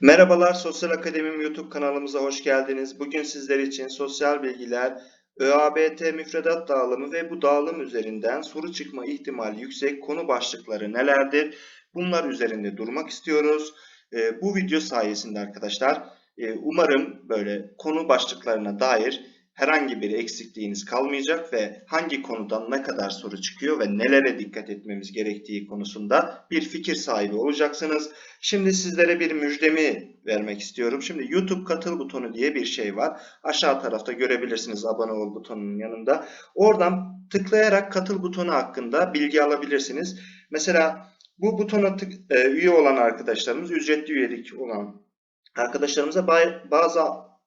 Merhabalar, Sosyal Akademim YouTube kanalımıza hoş geldiniz. Bugün sizler için sosyal bilgiler, ÖABT müfredat dağılımı ve bu dağılım üzerinden soru çıkma ihtimali yüksek konu başlıkları nelerdir? Bunlar üzerinde durmak istiyoruz. Ee, bu video sayesinde arkadaşlar e, umarım böyle konu başlıklarına dair herhangi bir eksikliğiniz kalmayacak ve hangi konudan ne kadar soru çıkıyor ve nelere dikkat etmemiz gerektiği konusunda bir fikir sahibi olacaksınız. Şimdi sizlere bir müjdemi vermek istiyorum. Şimdi YouTube katıl butonu diye bir şey var. Aşağı tarafta görebilirsiniz abone ol butonunun yanında. Oradan tıklayarak katıl butonu hakkında bilgi alabilirsiniz. Mesela bu butona tık, e, üye olan arkadaşlarımız, ücretli üyelik olan arkadaşlarımıza bazı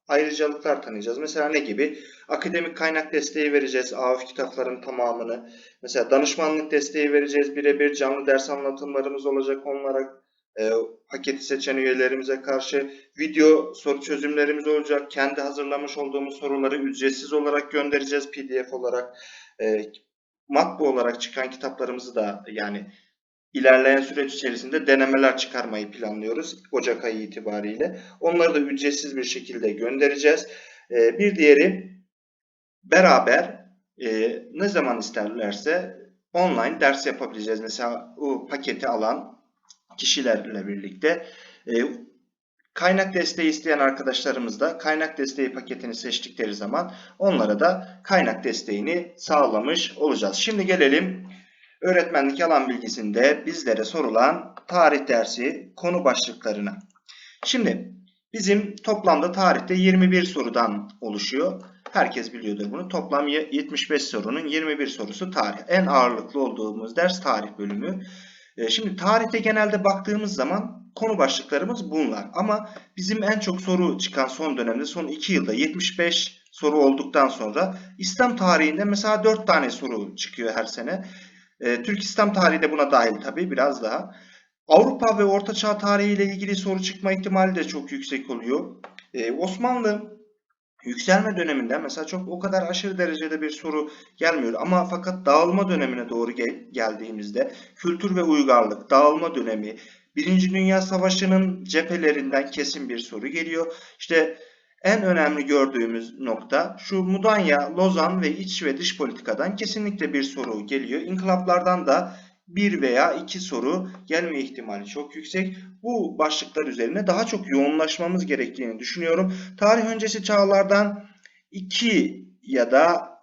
ayrıcalıklar tanıyacağız. Mesela ne gibi? Akademik kaynak desteği vereceğiz. AOF kitapların tamamını. Mesela danışmanlık desteği vereceğiz. Birebir canlı ders anlatımlarımız olacak onlara. E, paketi seçen üyelerimize karşı video soru çözümlerimiz olacak. Kendi hazırlamış olduğumuz soruları ücretsiz olarak göndereceğiz PDF olarak. E, matbu olarak çıkan kitaplarımızı da yani ilerleyen süreç içerisinde denemeler çıkarmayı planlıyoruz Ocak ayı itibariyle. Onları da ücretsiz bir şekilde göndereceğiz. E, bir diğeri beraber e, ne zaman isterlerse online ders yapabileceğiz. Mesela o paketi alan kişilerle birlikte e, kaynak desteği isteyen arkadaşlarımız da kaynak desteği paketini seçtikleri zaman onlara da kaynak desteğini sağlamış olacağız. Şimdi gelelim öğretmenlik alan bilgisinde bizlere sorulan tarih dersi konu başlıklarına. Şimdi bizim toplamda tarihte 21 sorudan oluşuyor. Herkes biliyordur bunu. Toplam 75 sorunun 21 sorusu tarih. En ağırlıklı olduğumuz ders tarih bölümü. E, Şimdi tarihte genelde baktığımız zaman konu başlıklarımız bunlar. Ama bizim en çok soru çıkan son dönemde son 2 yılda 75 soru olduktan sonra İslam tarihinde mesela 4 tane soru çıkıyor her sene. E, Türk İslam tarihi de buna dahil tabii biraz daha. Avrupa ve Orta Çağ tarihi ile ilgili soru çıkma ihtimali de çok yüksek oluyor. E, Osmanlı yükselme döneminden mesela çok o kadar aşırı derecede bir soru gelmiyor ama fakat dağılma dönemine doğru gel- geldiğimizde kültür ve uygarlık, dağılma dönemi, Birinci Dünya Savaşı'nın cephelerinden kesin bir soru geliyor. İşte en önemli gördüğümüz nokta şu Mudanya, Lozan ve iç ve dış politikadan kesinlikle bir soru geliyor. İnkılaplardan da bir veya iki soru gelme ihtimali çok yüksek. Bu başlıklar üzerine daha çok yoğunlaşmamız gerektiğini düşünüyorum. Tarih öncesi çağlardan 2 ya da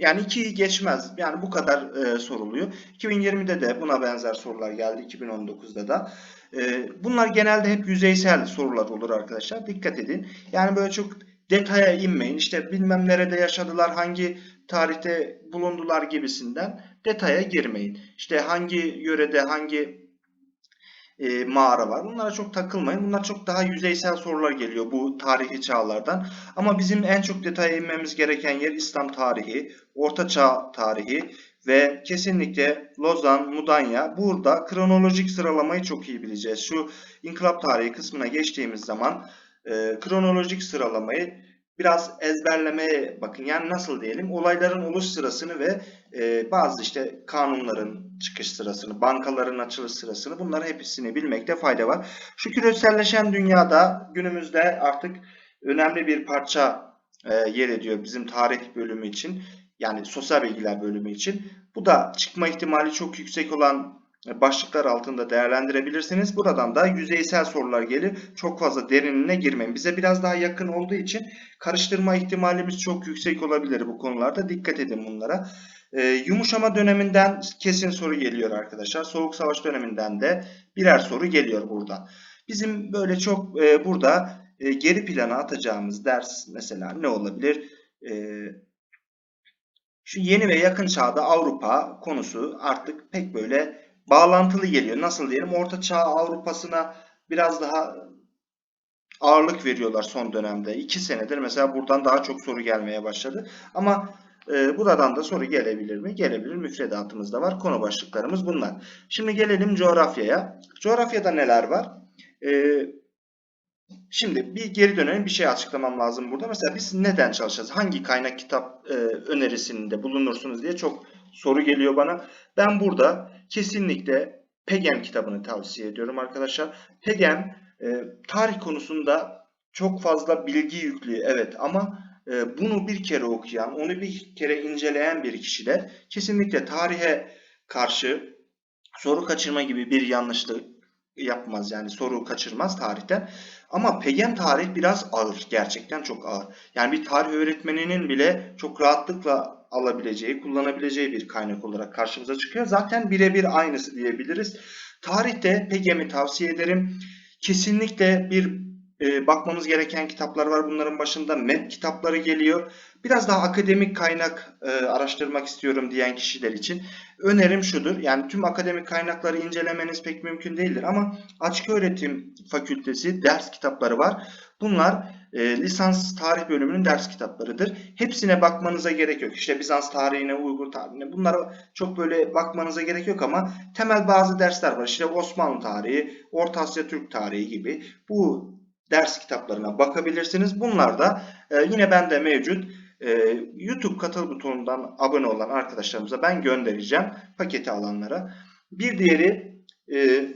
yani 2'yi geçmez. Yani bu kadar e, soruluyor. 2020'de de buna benzer sorular geldi. 2019'da da. E, bunlar genelde hep yüzeysel sorular olur arkadaşlar. Dikkat edin. Yani böyle çok detaya inmeyin. İşte bilmem nerede yaşadılar, hangi tarihte bulundular gibisinden detaya girmeyin. İşte hangi yörede hangi e, mağara var. Bunlara çok takılmayın. Bunlar çok daha yüzeysel sorular geliyor bu tarihi çağlardan. Ama bizim en çok detaya inmemiz gereken yer İslam tarihi, Orta Çağ tarihi ve kesinlikle Lozan, Mudanya. Burada kronolojik sıralamayı çok iyi bileceğiz. Şu inkılap tarihi kısmına geçtiğimiz zaman e, kronolojik sıralamayı biraz ezberlemeye bakın. Yani nasıl diyelim olayların oluş sırasını ve e, bazı işte kanunların çıkış sırasını, bankaların açılış sırasını bunları hepsini bilmekte fayda var. Şu küreselleşen dünyada günümüzde artık önemli bir parça e, yer ediyor bizim tarih bölümü için. Yani sosyal bilgiler bölümü için. Bu da çıkma ihtimali çok yüksek olan başlıklar altında değerlendirebilirsiniz. Buradan da yüzeysel sorular gelir. Çok fazla derinine girmeyin. Bize biraz daha yakın olduğu için karıştırma ihtimalimiz çok yüksek olabilir bu konularda. Dikkat edin bunlara. Ee, yumuşama döneminden kesin soru geliyor arkadaşlar. Soğuk savaş döneminden de birer soru geliyor burada. Bizim böyle çok e, burada e, geri plana atacağımız ders mesela ne olabilir? E, şu yeni ve yakın çağda Avrupa konusu artık pek böyle bağlantılı geliyor. Nasıl diyelim? Orta Çağ Avrupa'sına biraz daha ağırlık veriyorlar son dönemde. 2 senedir mesela buradan daha çok soru gelmeye başladı. Ama e, buradan da soru gelebilir mi? Gelebilir. Müfredatımızda var. Konu başlıklarımız bunlar. Şimdi gelelim coğrafyaya. Coğrafyada neler var? E, şimdi bir geri dönelim. Bir şey açıklamam lazım burada. Mesela biz neden çalışacağız? Hangi kaynak kitap e, önerisinde bulunursunuz diye çok soru geliyor bana. Ben burada kesinlikle PEGEM kitabını tavsiye ediyorum arkadaşlar. PEGEM e, tarih konusunda çok fazla bilgi yüklüyor evet ama e, bunu bir kere okuyan, onu bir kere inceleyen bir kişi de kesinlikle tarihe karşı soru kaçırma gibi bir yanlışlık yapmaz yani soru kaçırmaz tarihten. Ama PEGEM tarih biraz ağır. Gerçekten çok ağır. Yani bir tarih öğretmeninin bile çok rahatlıkla alabileceği, kullanabileceği bir kaynak olarak karşımıza çıkıyor. Zaten birebir aynısı diyebiliriz. Tarihte PEGEM'i tavsiye ederim. Kesinlikle bir e, bakmamız gereken kitaplar var. Bunların başında MEP kitapları geliyor. Biraz daha akademik kaynak e, araştırmak istiyorum diyen kişiler için önerim şudur. Yani tüm akademik kaynakları incelemeniz pek mümkün değildir ama açık öğretim fakültesi ders kitapları var. Bunlar e, lisans tarih bölümünün ders kitaplarıdır. Hepsine bakmanıza gerek yok. İşte Bizans tarihine, Uygur tarihine bunlara çok böyle bakmanıza gerek yok ama temel bazı dersler var. İşte Osmanlı tarihi, Orta Asya Türk tarihi gibi bu ders kitaplarına bakabilirsiniz. Bunlar da e, yine bende mevcut. E, YouTube katıl butonundan abone olan arkadaşlarımıza ben göndereceğim paketi alanlara. Bir diğeri e,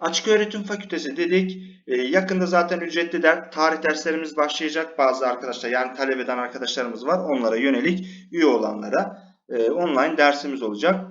açık öğretim fakültesi dedik. E, yakında zaten ücretli der, tarih derslerimiz başlayacak. Bazı arkadaşlar yani talep eden arkadaşlarımız var. Onlara yönelik üye olanlara e, online dersimiz olacak.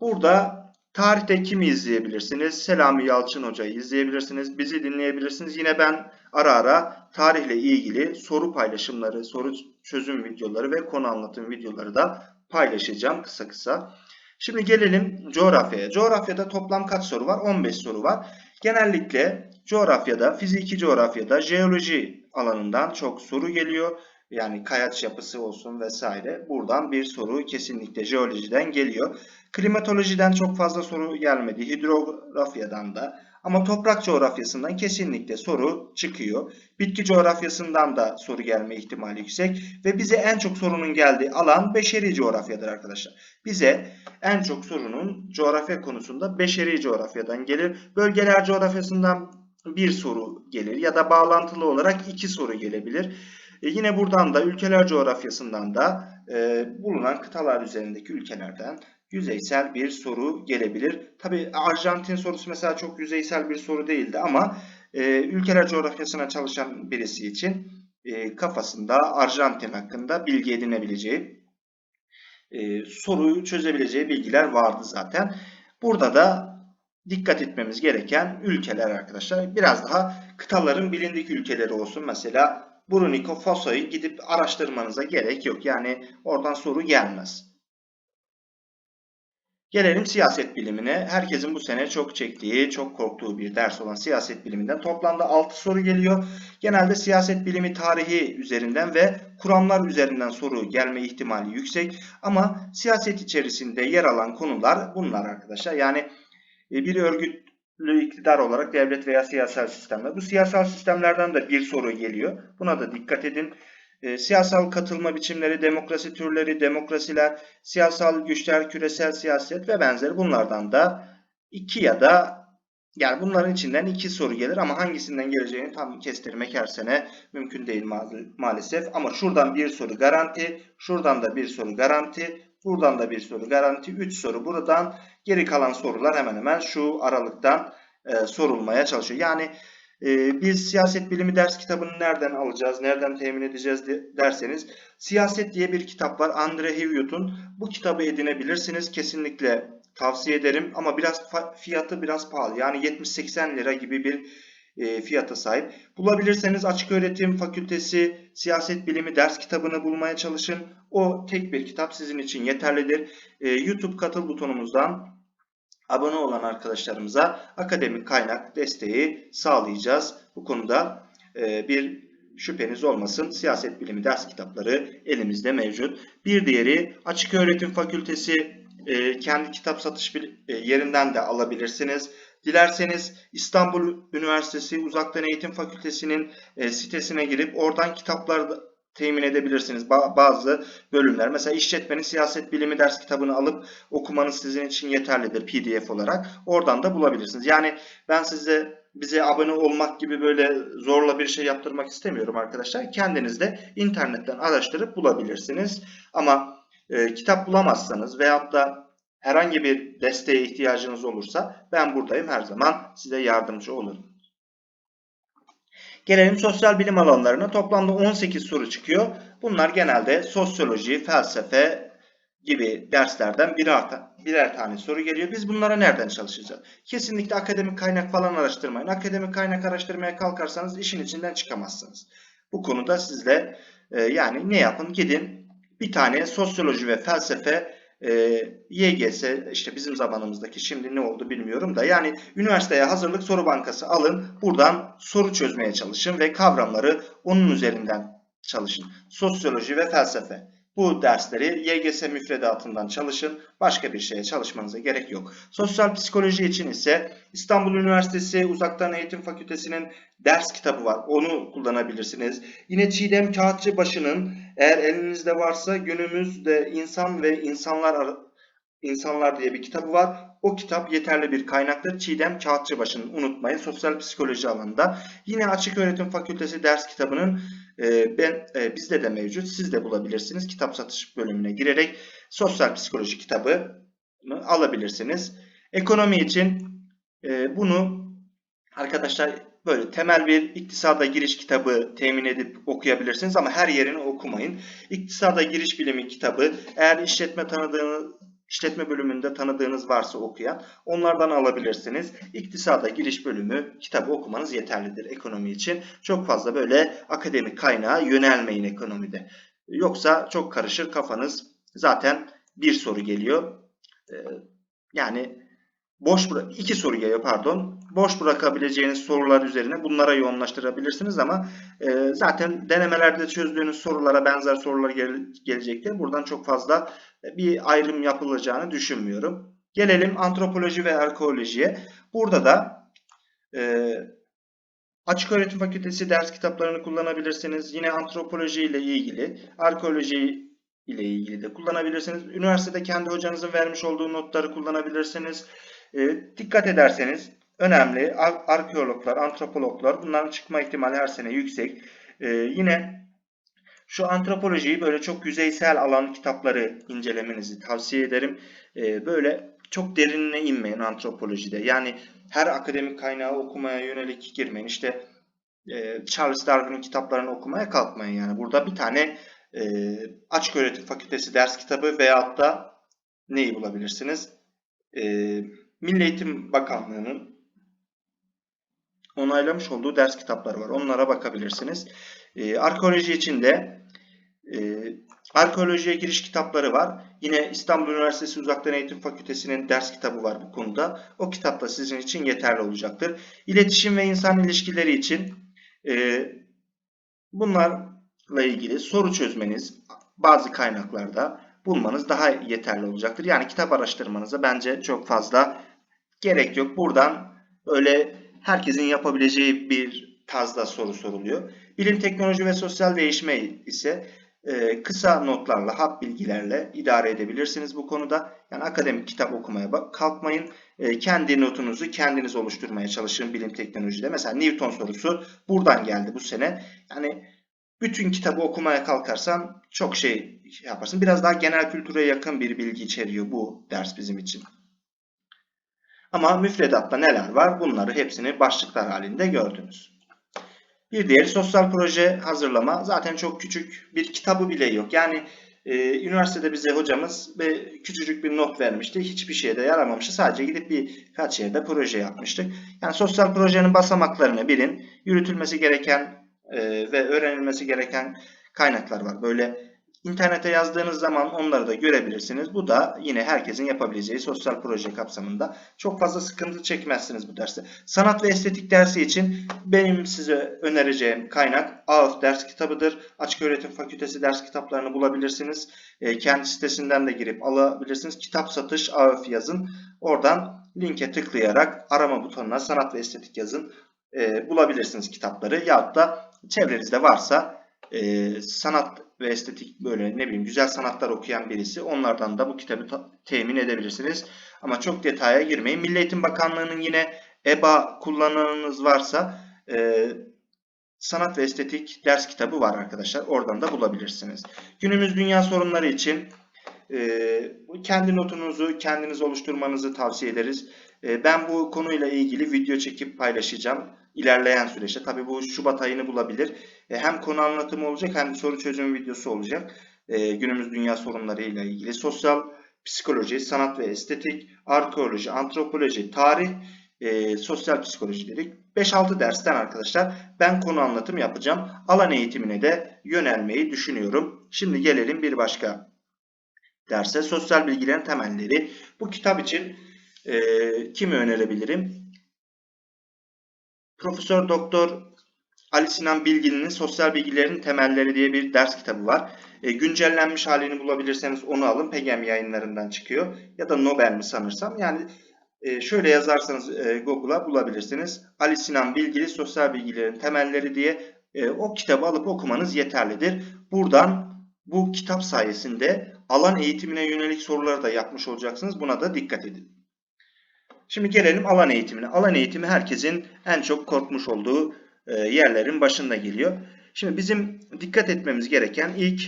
Burada Tarihte kimi izleyebilirsiniz? Selami Yalçın Hoca'yı izleyebilirsiniz. Bizi dinleyebilirsiniz. Yine ben ara ara tarihle ilgili soru paylaşımları, soru çözüm videoları ve konu anlatım videoları da paylaşacağım kısa kısa. Şimdi gelelim coğrafyaya. Coğrafyada toplam kaç soru var? 15 soru var. Genellikle coğrafyada, fiziki coğrafyada, jeoloji alanından çok soru geliyor. Yani kayaç yapısı olsun vesaire. Buradan bir soru kesinlikle jeolojiden geliyor. Klimatolojiden çok fazla soru gelmedi. Hidrografyadan da. Ama toprak coğrafyasından kesinlikle soru çıkıyor. Bitki coğrafyasından da soru gelme ihtimali yüksek. Ve bize en çok sorunun geldiği alan beşeri coğrafyadır arkadaşlar. Bize en çok sorunun coğrafya konusunda beşeri coğrafyadan gelir. Bölgeler coğrafyasından bir soru gelir ya da bağlantılı olarak iki soru gelebilir. E yine buradan da ülkeler coğrafyasından da e, bulunan kıtalar üzerindeki ülkelerden yüzeysel bir soru gelebilir. Tabi Arjantin sorusu mesela çok yüzeysel bir soru değildi ama e, ülkeler coğrafyasına çalışan birisi için e, kafasında Arjantin hakkında bilgi edinebileceği, e, soruyu çözebileceği bilgiler vardı zaten. Burada da dikkat etmemiz gereken ülkeler arkadaşlar. Biraz daha kıtaların bilindik ülkeleri olsun. Mesela Brunico Faso'yu gidip araştırmanıza gerek yok. Yani oradan soru gelmez. Gelelim siyaset bilimine. Herkesin bu sene çok çektiği, çok korktuğu bir ders olan siyaset biliminden toplamda 6 soru geliyor. Genelde siyaset bilimi tarihi üzerinden ve kuramlar üzerinden soru gelme ihtimali yüksek. Ama siyaset içerisinde yer alan konular bunlar arkadaşlar. Yani e, bir örgütlü iktidar olarak devlet veya siyasal sistemler. Bu siyasal sistemlerden de bir soru geliyor. Buna da dikkat edin e, siyasal katılma biçimleri, demokrasi türleri, demokrasiler, siyasal güçler, küresel siyaset ve benzeri bunlardan da iki ya da yani bunların içinden iki soru gelir ama hangisinden geleceğini tam kestirmek her sene mümkün değil ma maalesef. Ama şuradan bir soru garanti, şuradan da bir soru garanti, buradan da bir soru garanti, 3 soru buradan geri kalan sorular hemen hemen şu aralıktan e, sorulmaya çalışıyor. Yani ee, biz siyaset bilimi ders kitabını nereden alacağız, nereden temin edeceğiz derseniz Siyaset diye bir kitap var. Andre Hivyout'un. Bu kitabı edinebilirsiniz. Kesinlikle tavsiye ederim ama biraz fiyatı biraz pahalı. Yani 70-80 lira gibi bir e, fiyata sahip. Bulabilirseniz Açık Öğretim Fakültesi Siyaset Bilimi ders kitabını bulmaya çalışın. O tek bir kitap sizin için yeterlidir. E, YouTube katıl butonumuzdan abone olan arkadaşlarımıza akademik kaynak desteği sağlayacağız. Bu konuda e, bir şüpheniz olmasın. Siyaset bilimi ders kitapları elimizde mevcut. Bir diğeri Açık Öğretim Fakültesi e, kendi kitap satış e, yerinden de alabilirsiniz. Dilerseniz İstanbul Üniversitesi Uzaktan Eğitim Fakültesi'nin sitesine girip oradan kitaplar temin edebilirsiniz. bazı bölümler mesela işletmenin siyaset bilimi ders kitabını alıp okumanız sizin için yeterlidir PDF olarak. Oradan da bulabilirsiniz. Yani ben size bize abone olmak gibi böyle zorla bir şey yaptırmak istemiyorum arkadaşlar. Kendiniz de internetten araştırıp bulabilirsiniz. Ama e, kitap bulamazsanız veyahut da herhangi bir desteğe ihtiyacınız olursa ben buradayım her zaman size yardımcı olurum. Gelelim sosyal bilim alanlarına. Toplamda 18 soru çıkıyor. Bunlar genelde sosyoloji, felsefe gibi derslerden birer, birer tane soru geliyor. Biz bunlara nereden çalışacağız? Kesinlikle akademik kaynak falan araştırmayın. Akademik kaynak araştırmaya kalkarsanız işin içinden çıkamazsınız. Bu konuda sizle e, yani ne yapın? Gidin bir tane sosyoloji ve felsefe e, YGS işte bizim zamanımızdaki şimdi ne oldu bilmiyorum da yani üniversiteye hazırlık soru bankası alın buradan soru çözmeye çalışın ve kavramları onun üzerinden çalışın. Sosyoloji ve felsefe. Bu dersleri YGS müfredatından çalışın. Başka bir şeye çalışmanıza gerek yok. Sosyal psikoloji için ise İstanbul Üniversitesi Uzaktan Eğitim Fakültesi'nin ders kitabı var. Onu kullanabilirsiniz. Yine Çiğdem Kağıtçıbaşı'nın eğer elinizde varsa günümüzde insan ve insanlar ar- insanlar diye bir kitabı var. O kitap yeterli bir kaynaktır. Çiğdem Kağıtçıbaşı'nın unutmayın. Sosyal psikoloji alanında. Yine Açık Öğretim Fakültesi ders kitabının e, ben e, bizde de mevcut. Siz de bulabilirsiniz. Kitap satış bölümüne girerek sosyal psikoloji kitabını alabilirsiniz. Ekonomi için e, bunu arkadaşlar böyle temel bir iktisada giriş kitabı temin edip okuyabilirsiniz ama her yerini okumayın. İktisada giriş bilimi kitabı eğer işletme tanıdığınız işletme bölümünde tanıdığınız varsa okuyan onlardan alabilirsiniz. İktisada giriş bölümü kitabı okumanız yeterlidir ekonomi için. Çok fazla böyle akademik kaynağa yönelmeyin ekonomide. Yoksa çok karışır kafanız. Zaten bir soru geliyor. Ee, yani boş iki soru geliyor pardon. Boş bırakabileceğiniz sorular üzerine bunlara yoğunlaştırabilirsiniz ama e, zaten denemelerde çözdüğünüz sorulara benzer sorular gel- gelecektir. Buradan çok fazla e, bir ayrım yapılacağını düşünmüyorum. Gelelim antropoloji ve arkeolojiye. Burada da e, Açık Öğretim Fakültesi ders kitaplarını kullanabilirsiniz. Yine antropoloji ile ilgili, arkeoloji ile ilgili de kullanabilirsiniz. Üniversitede kendi hocanızın vermiş olduğu notları kullanabilirsiniz. E, dikkat ederseniz önemli ar- arkeologlar, antropologlar bunların çıkma ihtimali her sene yüksek. E, yine şu antropolojiyi böyle çok yüzeysel alan kitapları incelemenizi tavsiye ederim. E, böyle çok derinine inmeyin antropolojide. Yani her akademik kaynağı okumaya yönelik girmeyin. İşte e, Charles Darwin'in kitaplarını okumaya kalkmayın. Yani burada bir tane e, Açık Öğretim Fakültesi ders kitabı veyahut da neyi bulabilirsiniz? E, Milli Eğitim Bakanlığı'nın onaylamış olduğu ders kitapları var. Onlara bakabilirsiniz. E, arkeoloji için de e, arkeolojiye giriş kitapları var. Yine İstanbul Üniversitesi Uzaktan Eğitim Fakültesi'nin ders kitabı var bu konuda. O kitap da sizin için yeterli olacaktır. İletişim ve insan ilişkileri için e, bunlarla ilgili soru çözmeniz bazı kaynaklarda bulmanız daha yeterli olacaktır. Yani kitap araştırmanıza bence çok fazla gerek yok. Buradan öyle herkesin yapabileceği bir tarzda soru soruluyor. Bilim, teknoloji ve sosyal değişme ise e, kısa notlarla, hap bilgilerle idare edebilirsiniz bu konuda. Yani akademik kitap okumaya bak, kalkmayın. E, kendi notunuzu kendiniz oluşturmaya çalışın bilim teknolojide. Mesela Newton sorusu buradan geldi bu sene. Yani bütün kitabı okumaya kalkarsan çok şey yaparsın. Biraz daha genel kültüre yakın bir bilgi içeriyor bu ders bizim için. Ama müfredatta neler var? Bunları hepsini başlıklar halinde gördünüz. Bir diğeri sosyal proje hazırlama. Zaten çok küçük bir kitabı bile yok. Yani e, üniversitede bize hocamız ve küçücük bir not vermişti. Hiçbir şeye de yaramamıştı. Sadece gidip birkaç yerde proje yapmıştık. Yani sosyal projenin basamaklarını bilin. Yürütülmesi gereken e, ve öğrenilmesi gereken kaynaklar var. Böyle internete yazdığınız zaman onları da görebilirsiniz. Bu da yine herkesin yapabileceği sosyal proje kapsamında. Çok fazla sıkıntı çekmezsiniz bu derste. Sanat ve estetik dersi için benim size önereceğim kaynak AÖF ders kitabıdır. Açık Öğretim Fakültesi ders kitaplarını bulabilirsiniz. E, kendi sitesinden de girip alabilirsiniz. Kitap satış AÖF yazın. Oradan linke tıklayarak arama butonuna sanat ve estetik yazın. E, bulabilirsiniz kitapları. Yahut da çevrenizde varsa e, sanat ve estetik böyle ne bileyim güzel sanatlar okuyan birisi onlardan da bu kitabı ta- temin edebilirsiniz. Ama çok detaya girmeyin. Milli Eğitim Bakanlığı'nın yine EBA kullananınız varsa e, sanat ve estetik ders kitabı var arkadaşlar. Oradan da bulabilirsiniz. Günümüz dünya sorunları için e, kendi notunuzu kendiniz oluşturmanızı tavsiye ederiz. E, ben bu konuyla ilgili video çekip paylaşacağım ilerleyen süreçte. Tabii bu Şubat ayını bulabilir. E, hem konu anlatımı olacak hem soru çözüm videosu olacak. E, günümüz dünya sorunlarıyla ilgili sosyal psikoloji, sanat ve estetik, arkeoloji, antropoloji, tarih, e, sosyal psikoloji dedik. 5-6 dersten arkadaşlar ben konu anlatım yapacağım. Alan eğitimine de yönelmeyi düşünüyorum. Şimdi gelelim bir başka derse. Sosyal bilgilerin temelleri. Bu kitap için e, kimi önerebilirim? Profesör Doktor Ali Sinan Bilgin'in Sosyal Bilgilerin Temelleri diye bir ders kitabı var. E, güncellenmiş halini bulabilirseniz onu alın. Pegem yayınlarından çıkıyor. Ya da Nobel mi sanırsam. Yani e, şöyle yazarsanız e, Google'a bulabilirsiniz. Ali Sinan Bilgili Sosyal Bilgilerin Temelleri diye e, o kitabı alıp okumanız yeterlidir. Buradan bu kitap sayesinde alan eğitimine yönelik soruları da yapmış olacaksınız. Buna da dikkat edin. Şimdi gelelim alan eğitimine. Alan eğitimi herkesin en çok korkmuş olduğu e, yerlerin başında geliyor. Şimdi bizim dikkat etmemiz gereken ilk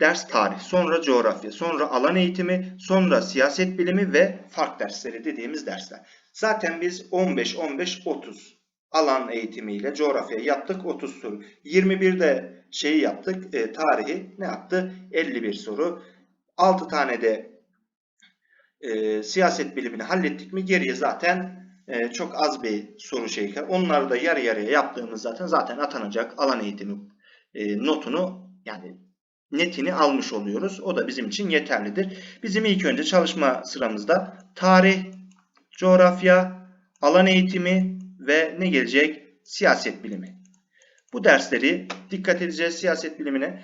ders tarih, sonra coğrafya, sonra alan eğitimi, sonra siyaset bilimi ve fark dersleri dediğimiz dersler. Zaten biz 15, 15, 30 alan eğitimiyle coğrafya yaptık 30 soru. 21'de şeyi yaptık, e, tarihi ne yaptı? 51 soru. 6 tane de e, siyaset bilimini hallettik mi geriye zaten e, çok az bir soru şey. Onları da yarı yarıya yaptığımız zaten zaten atanacak alan eğitimi e, notunu yani netini almış oluyoruz. O da bizim için yeterlidir. Bizim ilk önce çalışma sıramızda tarih, coğrafya, alan eğitimi ve ne gelecek? Siyaset bilimi. Bu dersleri dikkat edeceğiz siyaset bilimine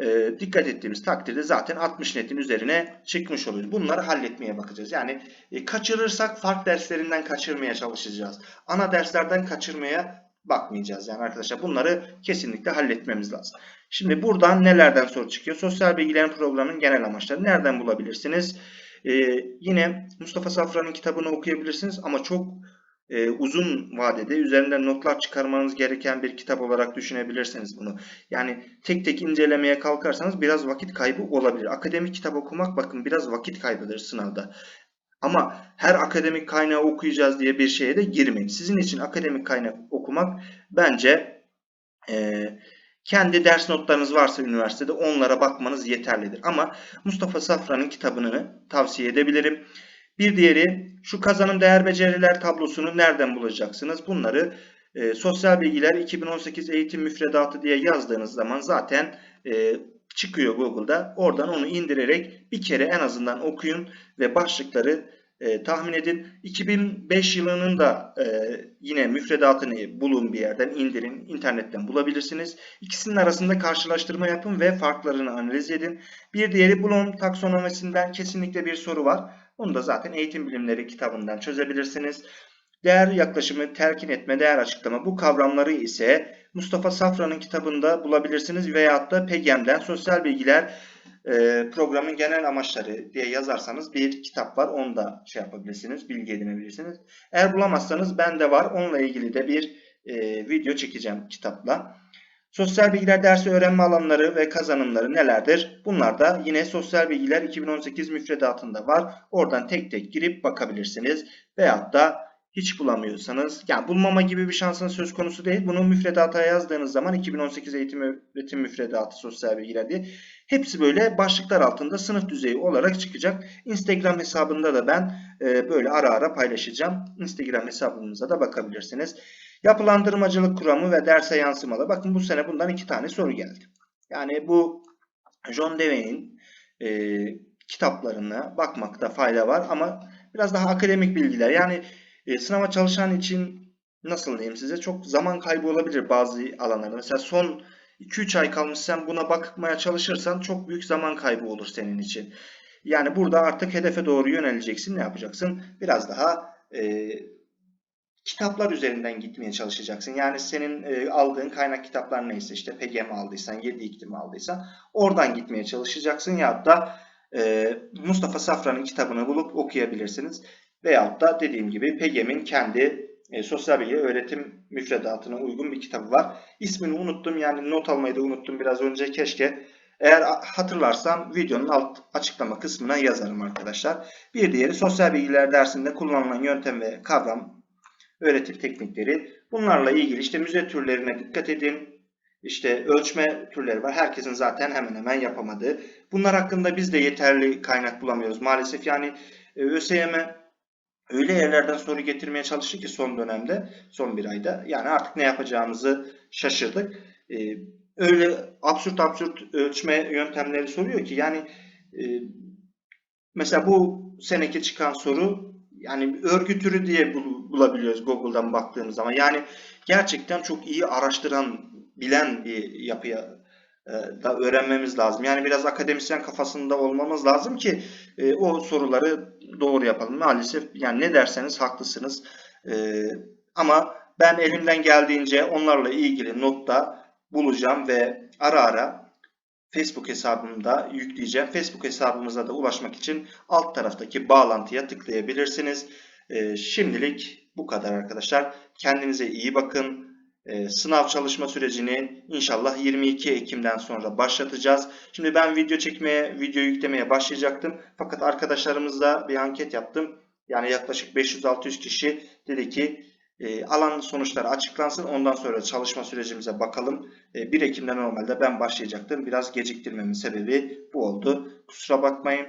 e, dikkat ettiğimiz takdirde zaten 60 netin üzerine çıkmış oluyoruz. Bunları halletmeye bakacağız. Yani e, kaçırırsak fark derslerinden kaçırmaya çalışacağız. Ana derslerden kaçırmaya bakmayacağız. Yani arkadaşlar bunları kesinlikle halletmemiz lazım. Şimdi buradan nelerden soru çıkıyor? Sosyal bilgilerin programının genel amaçları nereden bulabilirsiniz? E, yine Mustafa Safran'ın kitabını okuyabilirsiniz ama çok e, uzun vadede üzerinden notlar çıkarmanız gereken bir kitap olarak düşünebilirsiniz bunu. Yani tek tek incelemeye kalkarsanız biraz vakit kaybı olabilir. Akademik kitap okumak bakın biraz vakit kaybıdır sınavda. Ama her akademik kaynağı okuyacağız diye bir şeye de girmeyin. Sizin için akademik kaynak okumak bence e, kendi ders notlarınız varsa üniversitede onlara bakmanız yeterlidir. Ama Mustafa Safran'ın kitabını tavsiye edebilirim. Bir diğeri şu kazanım değer beceriler tablosunu nereden bulacaksınız? Bunları e, sosyal bilgiler 2018 eğitim müfredatı diye yazdığınız zaman zaten e, çıkıyor Google'da. Oradan onu indirerek bir kere en azından okuyun ve başlıkları e, tahmin edin. 2005 yılının da e, yine müfredatını bulun bir yerden indirin. internetten bulabilirsiniz. İkisinin arasında karşılaştırma yapın ve farklarını analiz edin. Bir diğeri Bloom taksonomisinden kesinlikle bir soru var. Onu da zaten eğitim bilimleri kitabından çözebilirsiniz. Değer yaklaşımı, telkin etme, değer açıklama bu kavramları ise Mustafa Safran'ın kitabında bulabilirsiniz veyahut da PEGEM'den sosyal bilgiler e, programın genel amaçları diye yazarsanız bir kitap var. Onu da şey yapabilirsiniz, bilgi edinebilirsiniz. Eğer bulamazsanız bende var. Onunla ilgili de bir e, video çekeceğim kitapla. Sosyal bilgiler dersi öğrenme alanları ve kazanımları nelerdir? Bunlar da yine sosyal bilgiler 2018 müfredatında var. Oradan tek tek girip bakabilirsiniz. Veyahut da hiç bulamıyorsanız, yani bulmama gibi bir şansınız söz konusu değil. Bunu müfredata yazdığınız zaman 2018 eğitim öğretim müfredatı sosyal bilgiler diye hepsi böyle başlıklar altında sınıf düzeyi olarak çıkacak. Instagram hesabında da ben e, böyle ara ara paylaşacağım. Instagram hesabımıza da bakabilirsiniz. Yapılandırmacılık kuramı ve derse yansımalı. Bakın bu sene bundan iki tane soru geldi. Yani bu John Dewey'nin e, kitaplarına bakmakta fayda var ama biraz daha akademik bilgiler. Yani e, sınava çalışan için nasıl diyeyim size çok zaman kaybı olabilir bazı alanlarda. Mesela son 2-3 ay kalmış sen buna bakmaya çalışırsan çok büyük zaman kaybı olur senin için. Yani burada artık hedefe doğru yöneleceksin. Ne yapacaksın? Biraz daha e, kitaplar üzerinden gitmeye çalışacaksın. Yani senin e, aldığın kaynak kitaplar neyse işte PGM aldıysan, 7 iklim aldıysan oradan gitmeye çalışacaksın ya da e, Mustafa Safran'ın kitabını bulup okuyabilirsiniz. Veyahut da dediğim gibi PGM'in kendi e, sosyal bilgi öğretim müfredatına uygun bir kitabı var. İsmini unuttum yani not almayı da unuttum biraz önce keşke Eğer hatırlarsam videonun alt açıklama kısmına yazarım arkadaşlar. Bir diğeri sosyal bilgiler dersinde kullanılan yöntem ve kavram öğretim teknikleri. Bunlarla ilgili işte müze türlerine dikkat edin. İşte ölçme türleri var. Herkesin zaten hemen hemen yapamadığı. Bunlar hakkında biz de yeterli kaynak bulamıyoruz maalesef. Yani e, ÖSYM öyle yerlerden soru getirmeye çalıştı ki son dönemde, son bir ayda. Yani artık ne yapacağımızı şaşırdık. E, öyle absürt absürt ölçme yöntemleri soruyor ki yani e, mesela bu seneki çıkan soru yani örgü türü diye bulabiliyoruz Google'dan baktığımız zaman. Yani gerçekten çok iyi araştıran, bilen bir yapıya e, da öğrenmemiz lazım. Yani biraz akademisyen kafasında olmamız lazım ki e, o soruları doğru yapalım. Maalesef yani ne derseniz haklısınız. E, ama ben elimden geldiğince onlarla ilgili notta bulacağım ve ara ara Facebook hesabımda yükleyeceğim. Facebook hesabımıza da ulaşmak için alt taraftaki bağlantıya tıklayabilirsiniz. Ee, şimdilik bu kadar arkadaşlar. Kendinize iyi bakın. Ee, sınav çalışma sürecini inşallah 22 Ekim'den sonra başlatacağız. Şimdi ben video çekmeye, video yüklemeye başlayacaktım. Fakat arkadaşlarımızla bir anket yaptım. Yani yaklaşık 500-600 kişi dedi ki e, alan sonuçları açıklansın. Ondan sonra çalışma sürecimize bakalım. E, 1 Ekim'de normalde ben başlayacaktım. Biraz geciktirmemin sebebi bu oldu. Kusura bakmayın.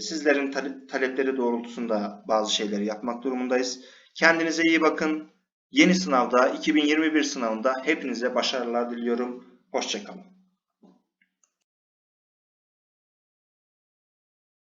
Sizlerin tale- talepleri doğrultusunda bazı şeyleri yapmak durumundayız. Kendinize iyi bakın. Yeni sınavda 2021 sınavında hepinize başarılar diliyorum. Hoşçakalın.